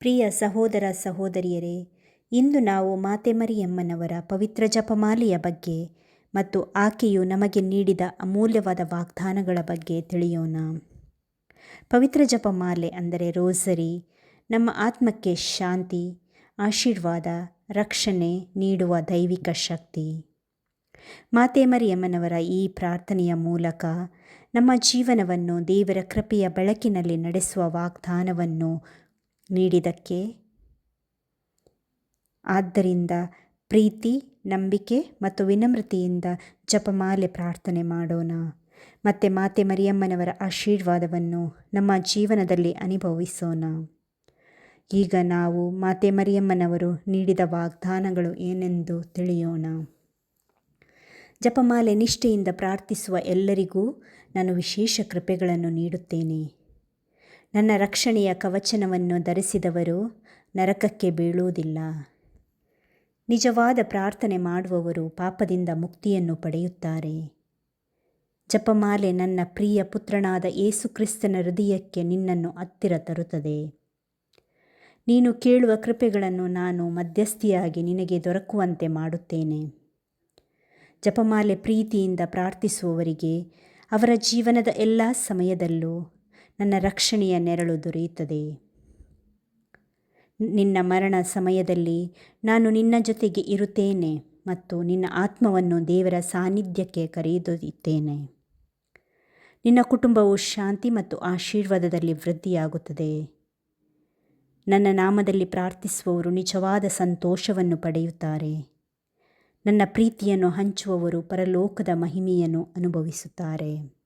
ಪ್ರಿಯ ಸಹೋದರ ಸಹೋದರಿಯರೇ, ಇಂದು ನಾವು ಮಾತೆ ಮರಿಯಮ್ಮನವರ ಪವಿತ್ರ ಜಪಮಾಲೆಯ ಬಗ್ಗೆ ಮತ್ತು ಆಕೆಯು ನಮಗೆ ನೀಡಿದ ಅಮೂಲ್ಯವಾದ ವಾಗ್ದಾನಗಳ ಬಗ್ಗೆ ತಿಳಿಯೋಣ. ಪವಿತ್ರ ಜಪಮಾಲೆ ಅಂದರೆ ರೋಸರಿ, ನಮ್ಮ ಆತ್ಮಕ್ಕೆ ಶಾಂತಿ, ಆಶೀರ್ವಾದ, ರಕ್ಷಣೆ ನೀಡುವ ದೈವಿಕ ಶಕ್ತಿ. ಮಾತೆ ಮರಿಯಮ್ಮನವರ ಈ ಪ್ರಾರ್ಥನೆಯ ಮೂಲಕ ನಮ್ಮ ಜೀವನವನ್ನು ದೇವರ ಕೃಪೆಯ ಬೆಳಕಿನಲ್ಲಿ ನಡೆಸುವ ವಾಗ್ದಾನವನ್ನು ನೀಡಿದಕ್ಕೆ. ಆದ್ದರಿಂದ ಪ್ರೀತಿ, ನಂಬಿಕೆ ಮತ್ತು ವಿನಮ್ರತೆಯಿಂದ ಜಪಮಾಲೆ ಪ್ರಾರ್ಥನೆ ಮಾಡೋಣ. ಮತ್ತು ಮಾತೆ ಮರಿಯಮ್ಮನವರ ಆಶೀರ್ವಾದವನ್ನು ನಮ್ಮ ಜೀವನದಲ್ಲಿ ಅನುಭವಿಸೋಣ. ಈಗ ನಾವು ಮಾತೆ ಮರಿಯಮ್ಮನವರು ನೀಡಿದ ವಾಗ್ದಾನಗಳು ಏನೆಂದು ತಿಳಿಯೋಣ. ಜಪಮಾಲೆ ನಿಷ್ಠೆಯಿಂದ ಪ್ರಾರ್ಥಿಸುವ ಎಲ್ಲರಿಗೂ ನಾನು ವಿಶೇಷ ಕೃಪೆಗಳನ್ನು ನೀಡುತ್ತೇನೆ. ನನ್ನ ರಕ್ಷಣೆಯ ಕವಚನವನ್ನು ಧರಿಸಿದವರು ನರಕಕ್ಕೆ ಬೀಳುವುದಿಲ್ಲ. ನಿಜವಾದ ಪ್ರಾರ್ಥನೆ ಮಾಡುವವರು ಪಾಪದಿಂದ ಮುಕ್ತಿಯನ್ನು ಪಡೆಯುತ್ತಾರೆ. ಜಪಮಾಲೆ ನನ್ನ ಪ್ರಿಯ ಪುತ್ರನಾದ ಯೇಸುಕ್ರಿಸ್ತನ ಹೃದಯಕ್ಕೆ ನಿನ್ನನ್ನು ಹತ್ತಿರ ತರುತ್ತದೆ. ನೀನು ಕೇಳುವ ಕೃಪೆಗಳನ್ನು ನಾನು ಮಧ್ಯಸ್ಥಿಯಾಗಿ ನಿನಗೆ ದೊರಕುವಂತೆ ಮಾಡುತ್ತೇನೆ. ಜಪಮಾಲೆ ಪ್ರೀತಿಯಿಂದ ಪ್ರಾರ್ಥಿಸುವವರಿಗೆ ಅವರ ಜೀವನದ ಎಲ್ಲ ಸಮಯದಲ್ಲೂ ನನ್ನ ರಕ್ಷಣೆಯ ನೆರಳು ದೊರೆಯುತ್ತದೆ. ನಿನ್ನ ಮರಣ ಸಮಯದಲ್ಲಿ ನಾನು ನಿನ್ನ ಜೊತೆಗೆ ಇರುತ್ತೇನೆ ಮತ್ತು ನಿನ್ನ ಆತ್ಮವನ್ನು ದೇವರ ಸಾನ್ನಿಧ್ಯಕ್ಕೆ ಕರೆದೊಯ್ಯುತ್ತೇನೆ. ನಿನ್ನ ಕುಟುಂಬವು ಶಾಂತಿ ಮತ್ತು ಆಶೀರ್ವಾದದಲ್ಲಿ ವೃದ್ಧಿಯಾಗುತ್ತದೆ. ನನ್ನ ನಾಮದಲ್ಲಿ ಪ್ರಾರ್ಥಿಸುವವರು ನಿಜವಾದ ಸಂತೋಷವನ್ನು ಪಡೆಯುತ್ತಾರೆ. ನನ್ನ ಪ್ರೀತಿಯನ್ನು ಹಂಚುವವರು ಪರಲೋಕದ ಮಹಿಮೆಯನ್ನು ಅನುಭವಿಸುತ್ತಾರೆ.